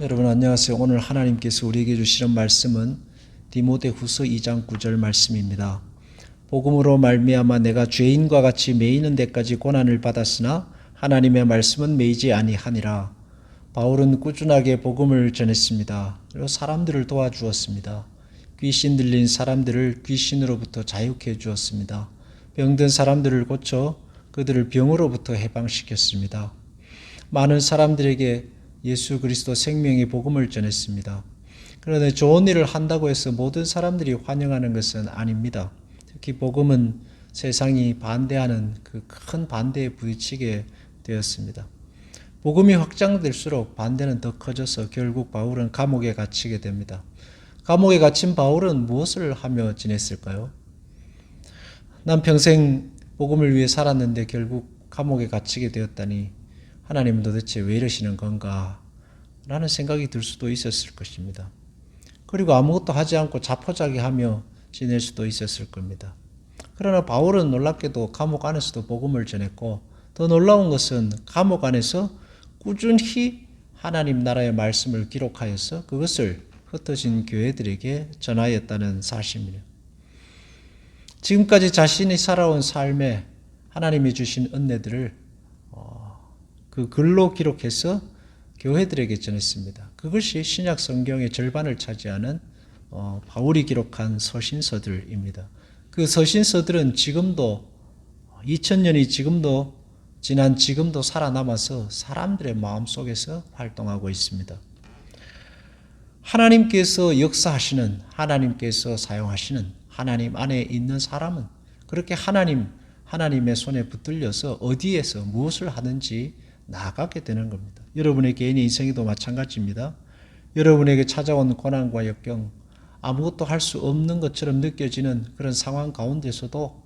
여러분 안녕하세요. 오늘 하나님께서 우리에게 주시는 말씀은 디모데후서 2장 9절 말씀입니다. 복음으로 말미암아 내가 죄인과 같이 매이는 데까지 고난을 받았으나 하나님의 말씀은 매이지 아니하니라. 바울은 꾸준하게 복음을 전했습니다. 그리고 사람들을 도와주었습니다. 귀신 들린 사람들을 귀신으로부터 자유케 해 주었습니다. 병든 사람들을 고쳐 그들을 병으로부터 해방시켰습니다. 많은 사람들에게 예수 그리스도 생명의 복음을 전했습니다. 그런데 좋은 일을 한다고 해서 모든 사람들이 환영하는 것은 아닙니다. 특히 복음은 세상이 반대하는 그 큰 반대에 부딪히게 되었습니다. 복음이 확장될수록 반대는 더 커져서 결국 바울은 감옥에 갇히게 됩니다. 감옥에 갇힌 바울은 무엇을 하며 지냈을까요? 난 평생 복음을 위해 살았는데 결국 감옥에 갇히게 되었다니 하나님은 도대체 왜 이러시는 건가? 라는 생각이 들 수도 있었을 것입니다. 그리고 아무것도 하지 않고 자포자기하며 지낼 수도 있었을 겁니다. 그러나 바울은 놀랍게도 감옥 안에서도 복음을 전했고 더 놀라운 것은 감옥 안에서 꾸준히 하나님 나라의 말씀을 기록하여서 그것을 흩어진 교회들에게 전하였다는 사실입니다. 지금까지 자신이 살아온 삶에 하나님이 주신 은혜들을 그 글로 기록해서 교회들에게 전했습니다. 그것이 신약 성경의 절반을 차지하는 어, 바울이 기록한 서신서들입니다. 그 서신서들은 지금도 2000년이 지금도 지난 지금도 살아남아서 사람들의 마음 속에서 활동하고 있습니다. 하나님께서 역사하시는 하나님께서 사용하시는 하나님 안에 있는 사람은 그렇게 하나님 하나님의 손에 붙들려서 어디에서 무엇을 하든지 나가게 되는 겁니다. 여러분의 개인의 인생에도 마찬가지입니다. 여러분에게 찾아온 고난과 역경, 아무것도 할 수 없는 것처럼 느껴지는 그런 상황 가운데서도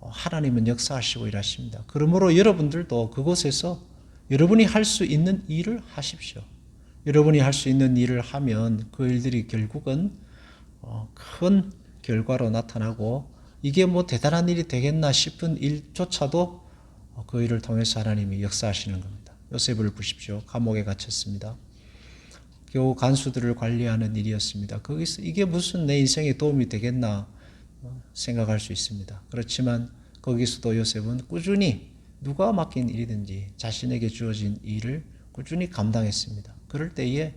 하나님은 역사하시고 일하십니다. 그러므로 여러분들도 그곳에서 여러분이 할 수 있는 일을 하십시오. 여러분이 할 수 있는 일을 하면 그 일들이 결국은 큰 결과로 나타나고 이게 뭐 대단한 일이 되겠나 싶은 일조차도 그 일을 통해서 하나님이 역사하시는 겁니다. 요셉을 보십시오. 감옥에 갇혔습니다. 겨우 간수들을 관리하는 일이었습니다. 거기서 이게 무슨 내 인생에 도움이 되겠나 생각할 수 있습니다. 그렇지만 거기서도 요셉은 꾸준히 누가 맡긴 일이든지 자신에게 주어진 일을 꾸준히 감당했습니다. 그럴 때에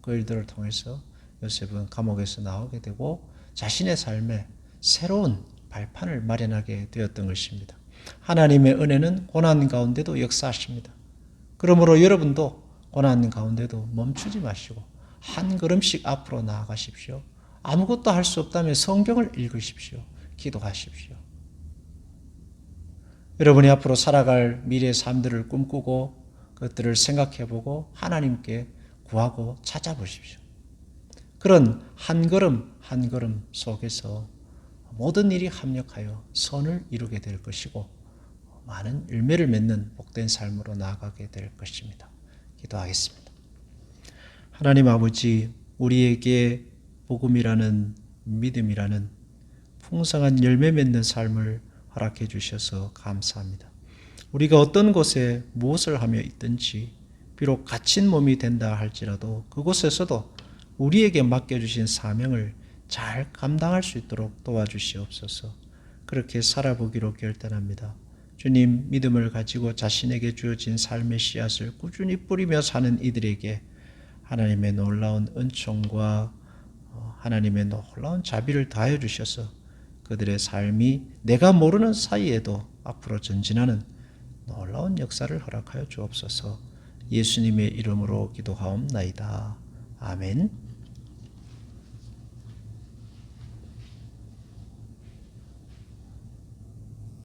그 일들을 통해서 요셉은 감옥에서 나오게 되고 자신의 삶에 새로운 발판을 마련하게 되었던 것입니다. 하나님의 은혜는 고난 가운데도 역사하십니다. 그러므로 여러분도 고난 가운데도 멈추지 마시고 한 걸음씩 앞으로 나아가십시오. 아무것도 할 수 없다면 성경을 읽으십시오. 기도하십시오. 여러분이 앞으로 살아갈 미래의 삶들을 꿈꾸고 그것들을 생각해 보고 하나님께 구하고 찾아보십시오. 그런 한 걸음 한 걸음 속에서 모든 일이 합력하여 선을 이루게 될 것이고 많은 열매를 맺는 복된 삶으로 나아가게 될 것입니다. 기도하겠습니다. 하나님 아버지, 우리에게 복음이라는 믿음이라는 풍성한 열매 맺는 삶을 허락해 주셔서 감사합니다. 우리가 어떤 곳에 무엇을 하며 있든지 비록 갇힌 몸이 된다 할지라도 그곳에서도 우리에게 맡겨주신 사명을 잘 감당할 수 있도록 도와주시옵소서. 그렇게 살아보기로 결단합니다. 주님 믿음을 가지고 자신에게 주어진 삶의 씨앗을 꾸준히 뿌리며 사는 이들에게 하나님의 놀라운 은총과 어, 하나님의 놀라운 자비를 다해 주셔서 그들의 삶이 내가 모르는 사이에도 앞으로 전진하는 놀라운 역사를 허락하여 주옵소서. 예수님의 이름으로 기도하옵나이다. 아멘.